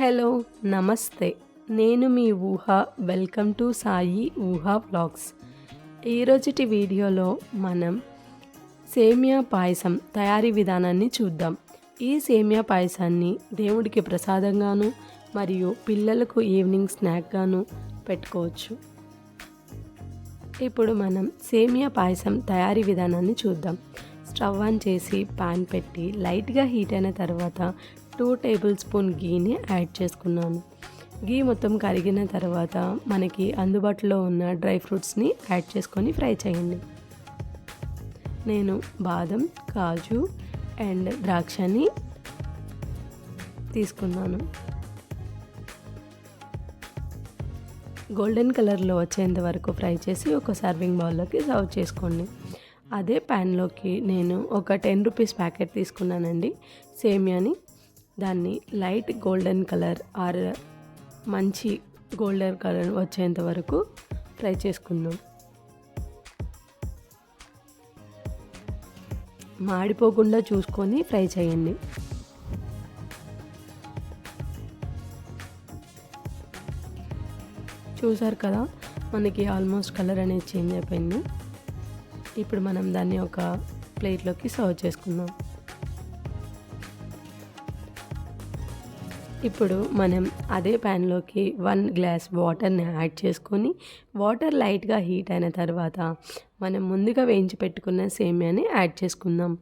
Hello నమస్తే. నేను మీ ఊహ వెల్కమ్ టు సాయి ఊహ వ్లాగ్స్. ఈరోజుటి వీడియోలో మనం సేమియా పాయసం తయారీ విధానాన్ని చూద్దాం. ఈ సేమియా పాయసాన్ని దేవుడికి ప్రసాదంగాను మరియు పిల్లలకు ఈవినింగ్ స్నాక్గాను పెట్టుకోవచ్చు. ఇప్పుడు మనం సేమియా పాయసం తయారీ విధానాన్ని చూద్దాం. స్టవ్ ఆన్ చేసి పాన్ పెట్టి లైట్గా హీట్ అయిన తర్వాత టూ టేబుల్ స్పూన్ గీని యాడ్ చేసుకున్నాను. గీ మొత్తం కరిగిన తర్వాత మనకి అందుబాటులో ఉన్న డ్రై ఫ్రూట్స్ని యాడ్ చేసుకొని ఫ్రై చేయండి. నేను బాదం కాజు అండ్ ద్రాక్షని తీసుకున్నాను. గోల్డెన్ కలర్లో వచ్చేంత వరకు ఫ్రై చేసి ఒక సర్వింగ్ బౌల్లోకి సర్వ్ చేసుకోండి. అదే ప్యాన్లోకి నేను ఒక టెన్ రూపీస్ ప్యాకెట్ తీసుకున్నానండి. సేమియాని దాన్ని లైట్ గోల్డెన్ కలర్ ఆర్ మంచి గోల్డెన్ కలర్ వచ్చేంత వరకు ఫ్రై చేసుకుందాం. మాడిపోకుండా చూసుకొని ఫ్రై చేయండి. చూసారు కదా మనకి ఆల్మోస్ట్ కలర్ అనేది చేంజ్ అయిపోయింది. ఇప్పుడు మనం దాన్ని ఒక ప్లేట్లోకి సర్వ్ చేసుకుందాం. ఇప్పుడు మనం అదే ప్యాన్లోకి వన్ గ్లాస్ వాటర్ని యాడ్ చేసుకొని వాటర్ లైట్గా హీట్ అయిన తర్వాత మనం ముందుగా వేయించి పెట్టుకున్న సేమియాని యాడ్ చేసుకుందాం.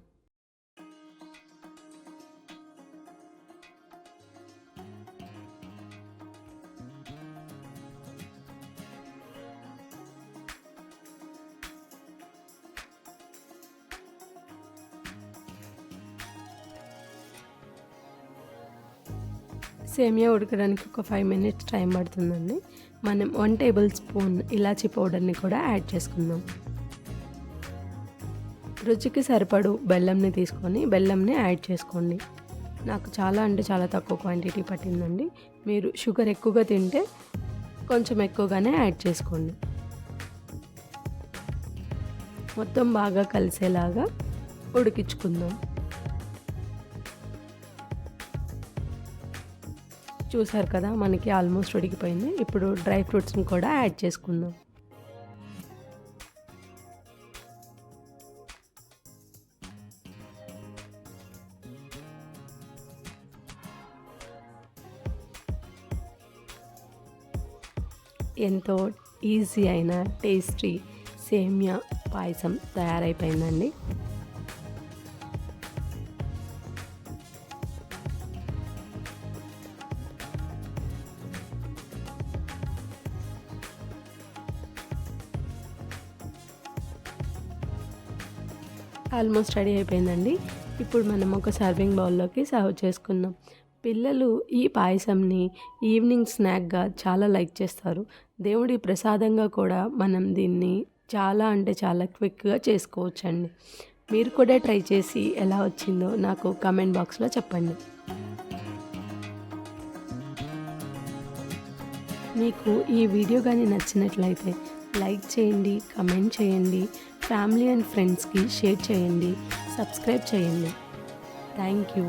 సేమియా ఉడకడానికి ఒక ఫైవ్ మినిట్స్ టైం పడుతుందండి. మనం వన్ టేబుల్ స్పూన్ ఇలాచీ పౌడర్ని కూడా యాడ్ చేసుకుందాం. రుచికి సరిపడు బెల్లంని తీసుకొని బెల్లంని యాడ్ చేసుకోండి. నాకు చాలా అంటే చాలా తక్కువ క్వాంటిటీ పట్టిందండి. మీరు షుగర్ ఎక్కువగా తింటే కొంచెం ఎక్కువగానే యాడ్ చేసుకోండి. మొత్తం బాగా కలిసేలాగా ఉడికించుకుందాం. చూసారు కదా మనకి ఆల్మోస్ట్ ఉడికిపోయింది. ఇప్పుడు డ్రై ఫ్రూట్స్ని కూడా యాడ్ చేసుకుందాం. ఎంతో ఈజీ అయిన టేస్టీ సేమియా పాయసం తయారైపోయిందండి. ఆల్మోస్ట్ రెడీ అయిపోయిందండి. ఇప్పుడు మనం ఒక సర్వింగ్ బౌల్లోకి సర్వ్ చేసుకుందాం. పిల్లలు ఈ పాయసంని ఈవినింగ్ స్నాక్గా చాలా లైక్ చేస్తారు. దేవుడి ప్రసాదంగా కూడా మనం దీన్ని చాలా అంటే చాలా క్విక్గా చేసుకోవచ్చండి. మీరు కూడా ట్రై చేసి ఎలా వచ్చిందో నాకు కమెంట్ బాక్స్లో చెప్పండి. మీకు ఈ వీడియో కానీ నచ్చినట్లయితే లైక్ చేయండి కమెంట్ చేయండి ఫ్యామిలీ అండ్ ఫ్రెండ్స్కి షేర్ చేయండి సబ్స్క్రైబ్ చేయండి. Thank you.